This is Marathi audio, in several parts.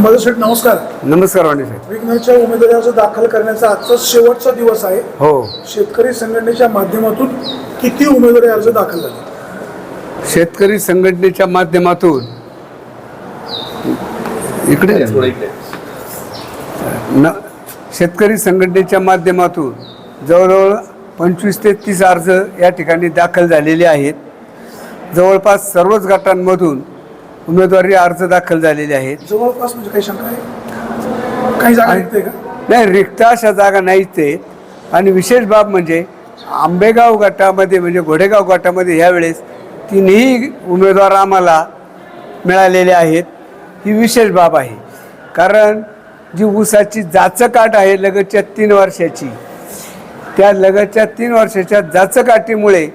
शेठ नमस्कार. नमस्कार वाणी साहेब. विघ्नरच्या उमेदवारी अर्ज दाखल करण्याचा आजचा शेवटचा दिवस आहे. हो. शेतकरी संघटनेच्या माध्यमातून किती उमेदवारी अर्ज दाखल झाले? शेतकरी संघटनेच्या माध्यमातून इकडे. न शेतकरी संघटनेच्या माध्यमातून जवळजवळ पंचवीस ते तीस अर्ज या ठिकाणी दाखल झालेले आहेत. जवळपास सर्वच गटांमधून उमेदवारी अर्ज दाखल झालेले आहेत. जवळपास म्हणजे काही शंका आहे? काही जागा निघते का? नाही रिक्त अशा जागा नाहीच ते आणि विशेष बाब म्हणजे आंबेगाव गटामध्ये म्हणजे घोडेगाव गटामध्ये ह्यावेळेस तिन्ही उमेदवार आम्हाला मिळालेले आहेत. ही विशेष बाब आहे. कारण जी ऊसाची जाचकाट आहे लगतच्या तीन वर्षाची त्या लगतच्या तीन वर्षाच्या जाचकाटीमुळे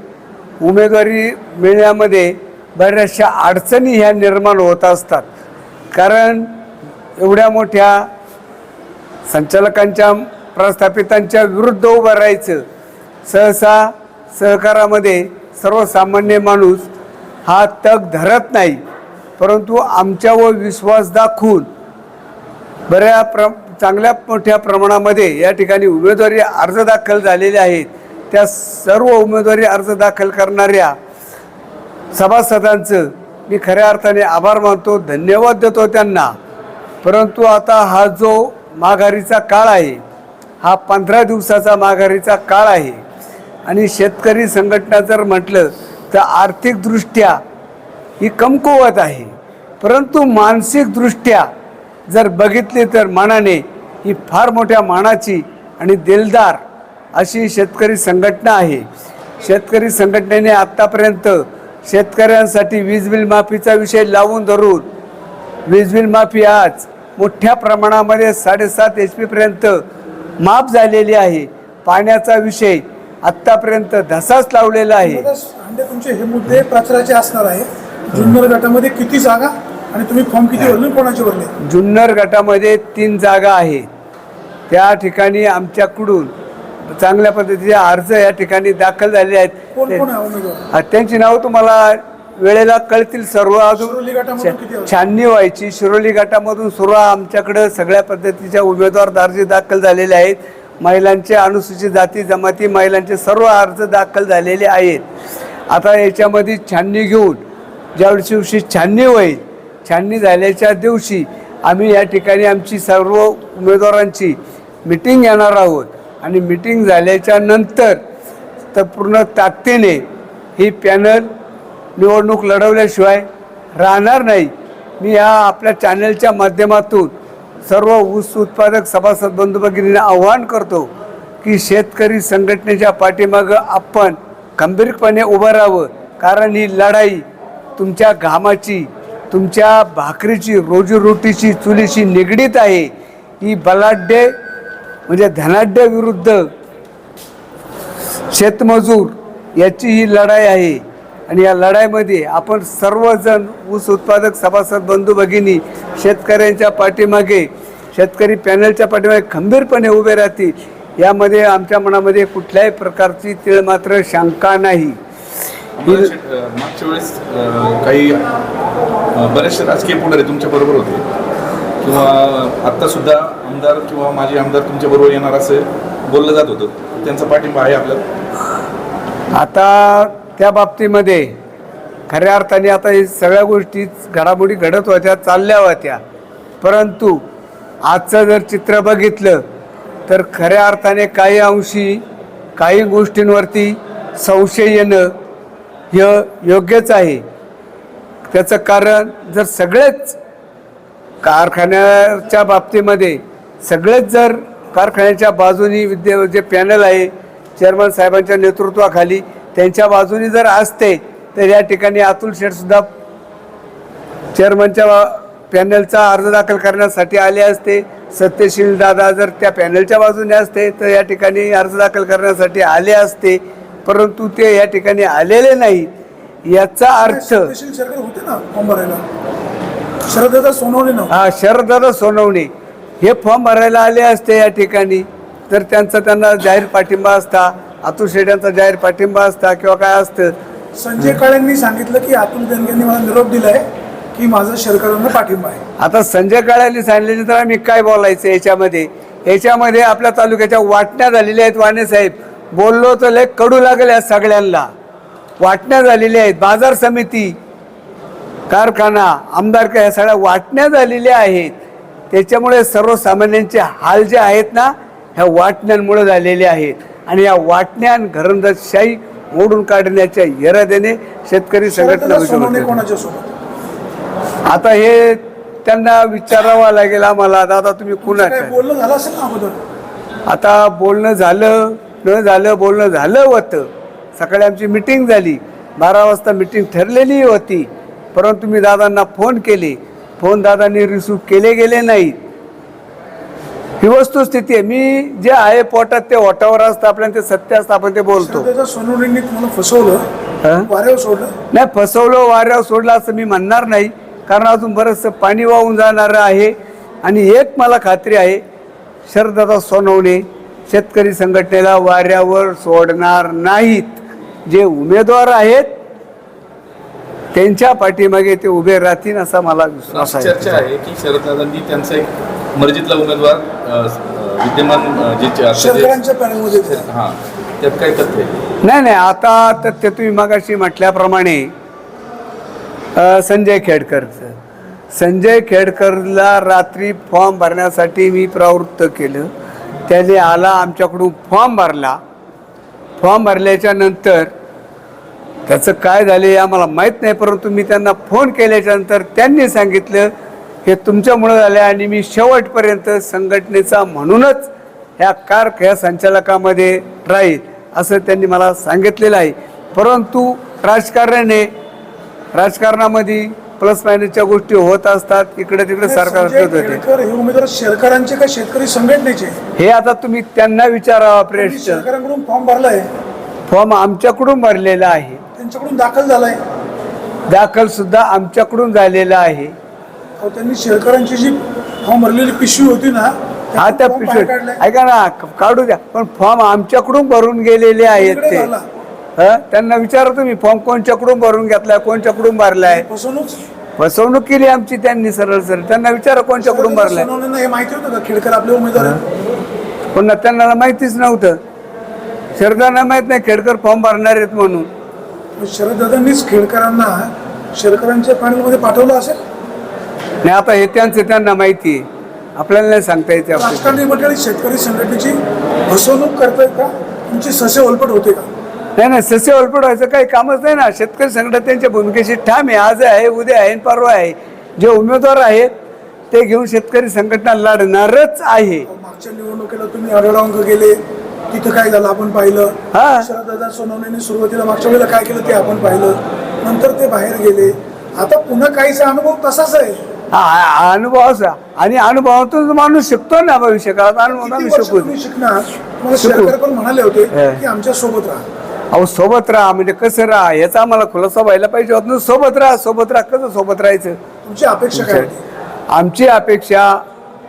उमेदवारी मिळण्यामध्ये बऱ्याचशा अडचणी ह्या निर्माण होत असतात. कारण एवढ्या मोठ्या संचालकांच्या प्रस्थापितांच्या विरुद्ध उभं राहायचं सहसा सहकारामध्ये सर्वसामान्य माणूस हा तग धरत नाही. परंतु आमच्यावर विश्वास दाखवून बऱ्या प्र चांगल्या मोठ्या प्रमाणामध्ये या ठिकाणी उमेदवारी अर्ज दाखल झालेले आहेत. त्या सर्व उमेदवारी अर्ज दाखल करणाऱ्या सभासदांचं मी खऱ्या अर्थाने आभार मानतो धन्यवाद देतो त्यांना. परंतु आता हा जो माघारीचा काळ आहे हा पंधरा दिवसाचा माघारीचा काळ आहे आणि शेतकरी संघटना जर म्हटलं तर आर्थिकदृष्ट्या ही कमकुवत आहे. परंतु मानसिकदृष्ट्या जर बघितली तर मानाने ही फार मोठ्या मानाची आणि दिलदार अशी शेतकरी संघटना आहे. शेतकरी संघटनेने आत्तापर्यंत शेतकऱ्यांसाठी वीज बिल माफीचा विषय लावून धरून वीज बिल माफी आज मोठ्या प्रमाणामध्ये साडेसात एच पीपर्यंत माफ झालेली आहे. पाण्याचा विषय आत्तापर्यंत धसाच लावलेला आहे. तुमचे हे मुद्दे प्रचाराचे असणार आहे. जुन्नर गटामध्ये किती जागा आणि तुम्ही फॉर्म किती भरले कोणाचे भरले? जुन्नर गटामध्ये तीन जागा आहेत त्या ठिकाणी आमच्याकडून चांगल्या पद्धतीचे अर्ज या ठिकाणी दाखल झाले आहेत. त्यांची नावं तुम्हाला वेळेला कळतील सर्व अजून? छाननी व्हायची. शिरोली गटामधून सुरू आमच्याकडं सगळ्या पद्धतीच्या उमेदवार अर्ज दाखल झालेले आहेत. महिलांचे अनुसूचित जाती जमाती महिलांचे सर्व अर्ज दाखल झालेले आहेत. आता याच्यामध्ये छाननी घेऊन ज्या दिवशी छाननी होईल छाननी झाल्याच्या दिवशी आम्ही या ठिकाणी आमची सर्व उमेदवारांची मिटिंग घेणार आहोत. आणि मिटिंग झाल्याच्यानंतर तर पूर्ण ताकदीने ही पॅनल निवडणूक लढवल्याशिवाय राहणार नाही. मी या आपल्या चॅनलच्या माध्यमातून सर्व ऊस उत्पादक सभासद बंधू भगिनींना आव्हान करतो की शेतकरी संघटनेच्या पाठीमागं आपण खंबीरपणे उभं राहावं. कारण ही लढाई तुमच्या घामाची तुमच्या भाकरीची रोजीरोटीची चुलीशी निगडीत आहे. ही बलाढ्य म्हणजे धनाढ्य विरुद्ध शेतमजूर याची ही लढाई आहे. आणि या लढाईमध्ये आपण सर्वजण ऊस उत्पादक सभासद बंधू भगिनी शेतकऱ्यांच्या पाठीमागे शेतकरी पॅनलच्या पाठीमागे खंबीरपणे उभे राहतील. यामध्ये आमच्या मनामध्ये कुठल्याही प्रकारची तिळ मात्र शंका नाही. मागच्या वेळेस काही बरेचसे राजकीय पुढारी तुमच्या बरोबर होते. किंवा आत्तासुद्धा आमदार किंवा माजी आमदार तुमच्या बरोबर येणार असं बोललं जात होतं. त्यांचा पाठिंबा आहे आपल्याला आता त्या बाबतीमध्ये खऱ्या अर्थाने आता हे सगळ्या गोष्टी घडामोडी घडत होत्या चालल्या होत्या. परंतु आजचं जर चित्र बघितलं तर खऱ्या अर्थाने काही अंशी काही गोष्टींवरती संशय येणं हे योग्यच आहे. त्याचं कारण जर सगळेच कारखान्याच्या बाबतीमध्ये सगळेच जर कारखान्याच्या बाजूनी विद्या जे पॅनल आहे चेअरमन साहेबांच्या नेतृत्वाखाली त्यांच्या बाजूनी जर असते तर या ठिकाणी अतुल शेठसुद्धा चेअरमनच्या पॅनलचा अर्ज दाखल करण्यासाठी आले असते. सत्यशील दादा जर त्या पॅनलच्या बाजूने असते तर या ठिकाणी अर्ज दाखल करण्यासाठी आले असते. परंतु ते या ठिकाणी आलेले नाही याचा अर्थ सत्यशील शेरकर होते ना फॉर्म भरायला शरददा सोनवणे हा शरददादा सोनवणे. हे फॉर्म भरायला आले असते या ठिकाणी. तर त्यांचा त्यांना जाहीर पाठिंबा असता अतुल शेठ यांचा जाहीर पाठिंबा असता किंवा काय असतं. संजय काळेंनी सांगितलं की अतुल बेनकेंनी मला निरोप दिलाय की माझा शेरकरांना पाठिंबा आहे. आता संजय काळ्यांनी सांगितले तर आम्ही काय बोलायचं याच्यामध्ये? याच्यामध्ये आपल्या तालुक्याच्या वाटण्या झालेल्या आहेत वाणे साहेब. बोललो तर लय कडू लागेल या सगळ्यांना. वाटण्या झालेल्या आहेत. बाजार समिती कारखाना आमदार या सगळ्या वाटण्या झालेल्या आहेत. त्याच्यामुळे सर्वसामान्यांचे हाल जे आहेत ना ह्या वाटण्यांमुळे झालेले आहेत. आणि या वाटण्या घरंदाजशाही मोडून काढण्याच्या इराद्याने शेतकरी संघटना आता हे त्यांना विचारावं लागेल आम्हाला. दादा तुम्ही कुणाचं आता बोलणं झालं न झालं बोलणं झालं होतं. सकाळी आमची मिटिंग झाली. बारा वाजता मिटिंग ठरलेली होती. परंतु मी दादांना फोन केले. फोन दादांनी रिसिव्ह केले गेले नाहीत ही वस्तुस्थिती आहे. मी जे आहे पोटात ते ओटावर असतं आपल्याला ते सत्य असतं आपण ते बोलतो. शरददादा सोनवणेंनी तुम्हाला फसवलं? वाऱ्यावर सोडलं? नाही फसवलं वाऱ्यावर सोडलं असं मी म्हणणार नाही. कारण अजून बरंचसं पाणी वाहून जाणारं आहे. आणि एक मला खात्री आहे शरददादा सोनवणे शेतकरी संघटनेला वाऱ्यावर सोडणार नाहीत. जे उमेदवार आहेत त्यांच्या पाठीमागे ते उभे राहतील असा मला विश्वास आहे. चर्चा आहे की शरददादांनी त्यांचा एक मर्जीतला उमेदवार विद्यमान जे शेतकऱ्यांच्या पॅनलमध्ये. हा त्यात काय तथ्य नाही नाही आता तर ते तुम्ही मगाशी म्हटल्याप्रमाणे संजय खेडकरचं. संजय खेडकरला रात्री फॉर्म भरण्यासाठी मी प्रवृत्त केलं. त्याने आला आमच्याकडून फॉर्म भरला. फॉर्म भरल्याच्या नंतर त्याचं काय झाले हे आम्हाला माहीत नाही परंतु मी त्यांना फोन केल्याच्यानंतर त्यांनी सांगितलं हे तुमच्यामुळं झालं आणि मी शेवटपर्यंत संघटनेचा म्हणूनच ह्या कार ह्या संचालकामध्ये राहील असं त्यांनी मला सांगितलेलं आहे. परंतु राजकारणाने राजकारणामध्ये प्लस मायनसच्या गोष्टी होत असतात इकडे तिकडे सरकार शेतकऱ्यांचे का शेतकरी संघटनेचे? हे आता तुम्ही त्यांना विचारावा शेतकऱ्यांकडून फॉर्म भरलाय. फॉर्म आमच्याकडून भरलेला आहे. त्यांच्याकडून दाखल झालाय. दाखल सुद्धा आमच्याकडून झालेला आहे. अहो, त्यांनी शेतकऱ्यांची जी फॉर्म भरलेली पिशवी होती ना हा त्या बाहेर काढलाय. ऐका ना क- काढू द्या. पण फॉर्म आमच्याकडून भरून गेलेले आहेत इकडे ते. झाला. हं? त्यांना विचारा तुम्ही फॉर्म कोणच्याकडून भरून घेतलाय कोणच्याकडून भरलाय? फसवणूक फसवणूक केली आमची त्यांनी सरळ सरळ. त्यांना विचारा कोणच्याकडून भरलाय. सोनवणेंना हे माहिती होतं का? खेडकर आपले उमेदवार आहेत. पुन्हा त्यांना माहितीच नव्हतं. शरदांना माहीत नाही खेडकर फॉर्म भरणार आहेत म्हणून. शरददादांनीच खेडकरांना शेतकऱ्यांच्या पॅनलमध्ये पाठवलं असेल? नाही आता हे त्यांचं त्यांना माहिती आहे. आपल्याला नाही सांगता येते आपल्याला. राजकारणी मंडळी शेतकरी संघटनेची फसवणूक करतायत का? तुमची ससे ओलपट होते का? नाही नाही सस्य ओलपट व्हायचं काही कामच नाही ना. शेतकरी संघटना त्यांच्या भूमिकेशी ठाम आहे. आज आहे उद्या आहे आणि परवा आहे. जे उमेदवार आहेत ते घेऊन शेतकरी संघटना लढणारच आहे. मागच्या निवडणुकीला तुम्ही आढळराव गेले. तिथं काय झालं आपण पाहिलं. हा. शरददादा सोनवणेंनी सुरुवातीला मागच्या वेळेला काय केलं ते आपण पाहिलं. नंतर ते बाहेर गेले. आता पुन्हा काहीचा अनुभव तसाच आहे. हा, अनुभव आणि अनुभवातून माणूस शिकतो ना भविष्य काळात अनुभव किती माणूस वर्ष शिकतो तुम्ही शिकणार? तुम्हाला शिकू. पण म्हणाले होते हा. की आमच्यासोबत राहा. अहो सोबत राहा. म्हणजे कसं राहा? याचा आम्हाला खुलासा व्हायला पाहिजे होता. ना, सोबत राहा. सोबत राहा. कसं सोबत राहायचं? तुमची अपेक्षा काय होती? आमची अपेक्षा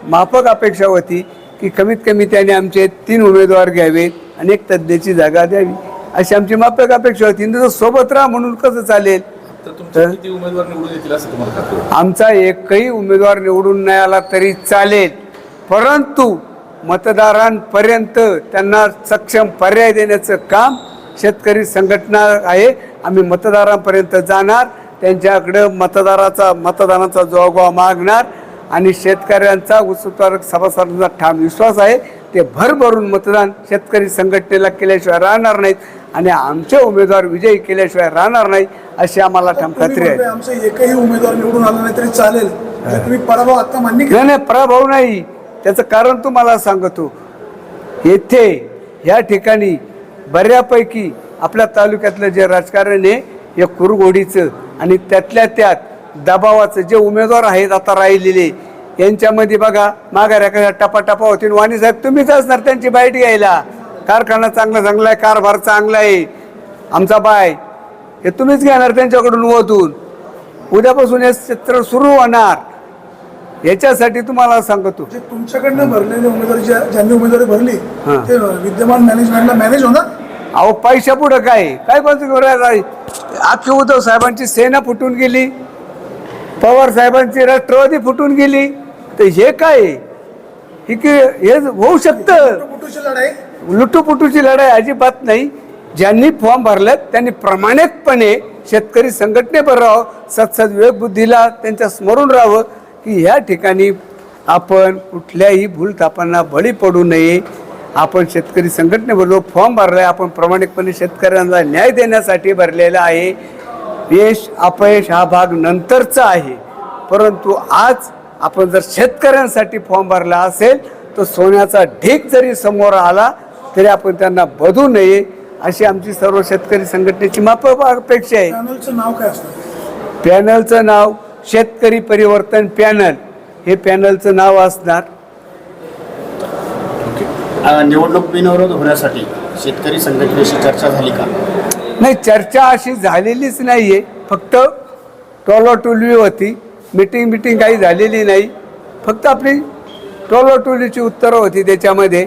माफक अपेक्षा होती की कमीत कमी त्याने आमचे तीन उमेदवार घ्यावेत आणि एक तज्ज्ञाची जागा द्यावी. अशी आमची माफक अपेक्षा होती. तसं सोबत राहा म्हणून कसं चालेल? तर? आमचा एकही उमेदवार निवडून नाही आला तरी चालेल. परंतु मतदारांपर्यंत त्यांना सक्षम पर्याय देण्याचं काम शेतकरी संघटना आहे. आम्ही मतदारांपर्यंत जाणार. त्यांच्याकडं मतदाराचा मतदानाचा जोगवा मागणार. आणि शेतकऱ्यांचा उत्सुकतारक सभासदांचा ठाम विश्वास आहे. ते भरभरून मतदान शेतकरी संघटनेला केल्याशिवाय राहणार नाहीत आणि आमचे उमेदवार विजयी केल्याशिवाय राहणार नाही अशी आम्हाला ठाम खात्री आहे. आमचा एकही उमेदवार निवडून आला नाही तरी चालेल. तुम्ही पराभव आता मान्य नाही नाही पराभव नाही. त्याचं कारण तुम्हाला सांगतो. येथे या ठिकाणी बऱ्यापैकी आपल्या तालुक्यातलं जे राजकारण आहे हे कुरघोडीचं आणि त्यातल्या त्यात दबावाचं जे उमेदवार आहेत आता राहिलेले यांच्यामध्ये बघा माघाऱ्या कशा टपा टपा होतील वाणी साहेब तुम्हीच असणार त्यांची बाईट घ्यायला. कारखाना चांगला चांगला आहे कारभार चांगला आहे आमचा बाय हे तुम्हीच घेणार त्यांच्याकडून ओतून उद्यापासून हे चित्र सुरू होणार. याच्यासाठी तुम्हाला सांगतो. जे तुमच्याकडनं भरलेले उमेदवार ज्या ज्यांनी उमेदवारी भरली. ते विद्यमान मॅनेजमेंटला मॅनेज होणार? अहो पैशा पुढं काय काय कोणतं अख्खी उद्धव साहेबांची सेना फुटून गेली. पवार साहेबांची राष्ट्रवादी फुटून गेली. तर हे काय? आहे? हे की हे होऊ शकतं. लढाई? लुटूपुटूची लढाई अजिबात नाही. ज्यांनी फॉर्म भरलेत त्यांनी प्रामाणिकपणे शेतकरी संघटनेवर राहावं सत्सद विवेक बुद्धीला त्यांच्या स्मरून राहावं की ह्या ठिकाणी आपण कुठल्याही भूलथापांना बळी पडू नये. आपण शेतकरी संघटनेबरोबर फॉर्म भरलाय आपण प्रामाणिकपणे शेतकऱ्यांना न्याय देण्यासाठी भरलेला आहे. यश अपयश हा भाग नंतरचा आहे. परंतु आज आपण जर शेतकऱ्यांसाठी फॉर्म भरला असेल तर सोन्याचा ढीक जरी समोर आला तरी आपण त्यांना बधू नये अशी आमची सर्व शेतकरी संघटनेची माप अपेक्षा आहे. पॅनलचं नाव काय असतं? पॅनलचं नाव शेतकरी परिवर्तन पॅनल. हे पॅनलचं नाव असणार. निवडणूक बिनविरोध होण्यासाठी शेतकरी संघटनेशी चर्चा झाली का? नाही चर्चा अशी झालेलीच नाही आहे फक्त टोलोटोली होती मिटिंग मिटिंग काही झालेली नाही. फक्त आपली टोलोटोलीची उत्तरं होती त्याच्यामध्ये.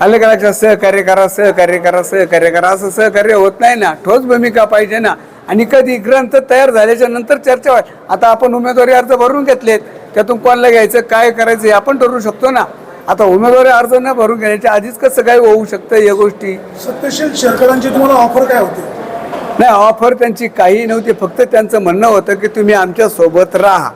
आलं सहकार्य करा सहकार्य करा सहकार्य करा. असं सहकार्य होत नाही ना. ठोस भूमिका पाहिजे ना. आणि कधी ग्रंथ तयार झाल्याच्यानंतर चर्चा व्हाय आता आपण उमेदवारी अर्ज भरून घेतलेत. त्यातून कोणाला घ्यायचं काय करायचं हे आपण ठरवू शकतो ना. आता उमेदवारी अर्ज न भरून घेण्याच्या आधीच कसं काय होऊ शकतं या गोष्टी? सत्यशील शेरकरांची तुम्हाला ऑफर काय होती? नाही ऑफर त्यांची काही नव्हती. फक्त त्यांचं म्हणणं होतं की तुम्ही आमच्यासोबत राहा.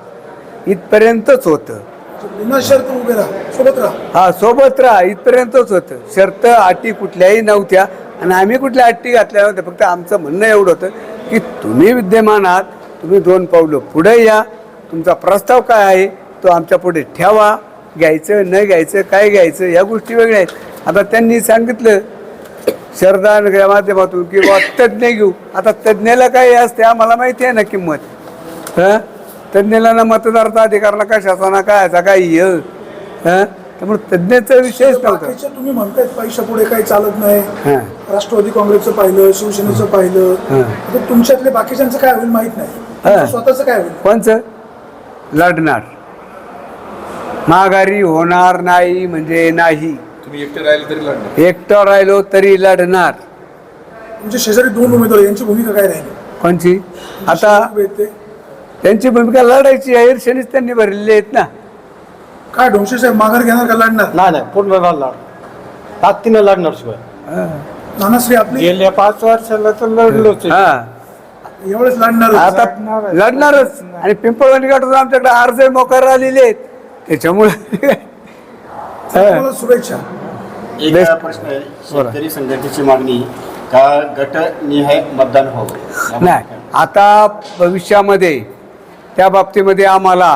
इथपर्यंतच होतं. बिना शर्त उभे राहा. सोबत राहा. हा सोबत राहा. इथपर्यंतच होतं. शर्त अटी कुठल्याही नव्हत्या. आणि आम्ही कुठल्या अटी घातल्या नव्हत्या. फक्त आमचं म्हणणं एवढं होतं की तुम्ही विद्यमान आहात. तुम्ही दोन पावलं पुढे या. तुमचा प्रस्ताव काय आहे? तो आमच्या पुढे ठेवा. घ्यायचं न घ्यायचं काय घ्यायचं या गोष्टी वेगळ्या आहेत. आता त्यांनी सांगितलं शरदान या माध्यमातून किंवा तज्ज्ञ घेऊ. आता तज्ज्ञाला काय असते? आम्हाला माहिती आहे ना किंमत. हा? तज्ज्ञाला ना मतदारचा अधिकार ना कशाचा ना काय याचा काय य हा? त्यामुळे तज्ज्ञाचा विषयच नव्हता. तुम्ही म्हणतायत पैशा पुढे काही चालत नाही. हा. राष्ट्रवादी काँग्रेसचं पाहिलं शिवसेनेचं पाहिलं. हा. तुमच्यातले बाकीच्यांचं काय होईल माहीत नाही. हा. स्वतःचं काय होईल? कोणचं? लढणार माघारी होणार नाही म्हणजे नाही. तुम्ही एकटे राहिले तरी लढणार. एकटं राहिलो तरी लढणार. तुमच्या शेजारी दोन उमेदवार यांची भूमिका काय राहील? कोणची? आता उभे आहेत ते. त्यांची भूमिका लढायची आहे ईर्षणीच त्यांनी भरलेली आहेत ना. काय ढोंगशे साहेब माघार घेणार का लढणार? नाही नाही पूर्ण लढणार. ताकदीनं लढणार शिवाय. नानाश्री आपली? गेल्या पाच वर्षाला तर लढलोच आहे. हा. एवढेच लढणार आता लढणारच. आणि पिंपळवंडी गाठून आमच्याकडे अर्ज मोकार आलेले आहेत. त्याच्यामुळे. तुम्हाला शुभेच्छा. एक बेस्ट. प्रश्न आहे. शेतकरी संघटनेची मागणी का गटनिहाय मतदान व्हावं? नाही. आता भविष्यामध्ये त्या बाबतीमध्ये आम्हाला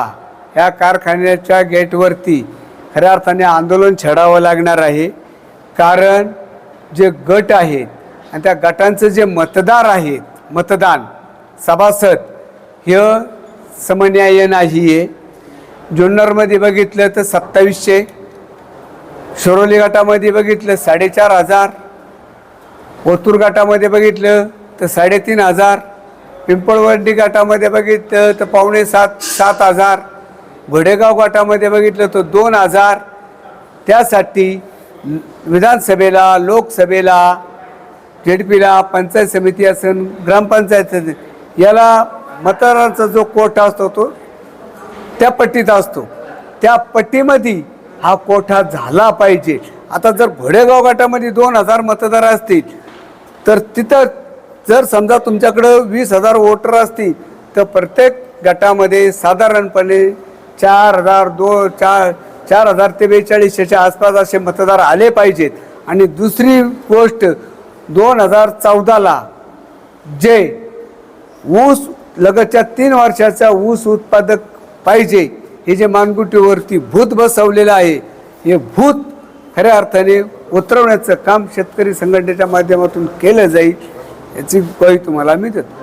ह्या कारखान्याच्या गेटवरती खऱ्या अर्थाने आंदोलन छेडावं लागणार आहे. कारण जे गट आहेत आणि त्या गटांचं जे मतदार आहेत मतदान सभासद हे समन्याय नाही आहे जुन्नरमध्ये बघितलं तर सत्तावीसशे शिरोली गटामध्ये बघितलं साडेचार हजार ओतूर गटामध्ये बघितलं तर साडेतीन हजार पिंपळवंडी गटामध्ये बघितलं तर पावणे सात सात हजार घोडेगाव गटामध्ये बघितलं तर दोन हजार. त्यासाठी विधानसभेला लोकसभेला जेडपीला पंचायत समिती असेल ग्रामपंचायत याला मतदारांचा जो कोटा असतो तो त्या पट्टीत असतो. त्या पट्टीमध्ये हा कोठा झाला पाहिजे. आता जर घोडेगाव गटामध्ये दोन हजार मतदार असतील तर तिथं जर समजा तुमच्याकडं वीस हजार वोटर असतील तर प्रत्येक गटामध्ये साधारणपणे चार हजार दो चार चार हजार ते बेचाळीसशेच्या आसपास असे मतदार आले पाहिजेत. आणि दुसरी गोष्ट दोन हजार चौदाला जे ऊस लगतच्या तीन वर्षाचा ऊस उत्पादक पाहिजे. हे जे मानगुटीवरती भूत बसवलेलं आहे हे भूत खऱ्या अर्थाने उतरवण्याचं काम शेतकरी संघटनेच्या माध्यमातून केलं जाईल याची ग्वाही तुम्हाला मी देतो.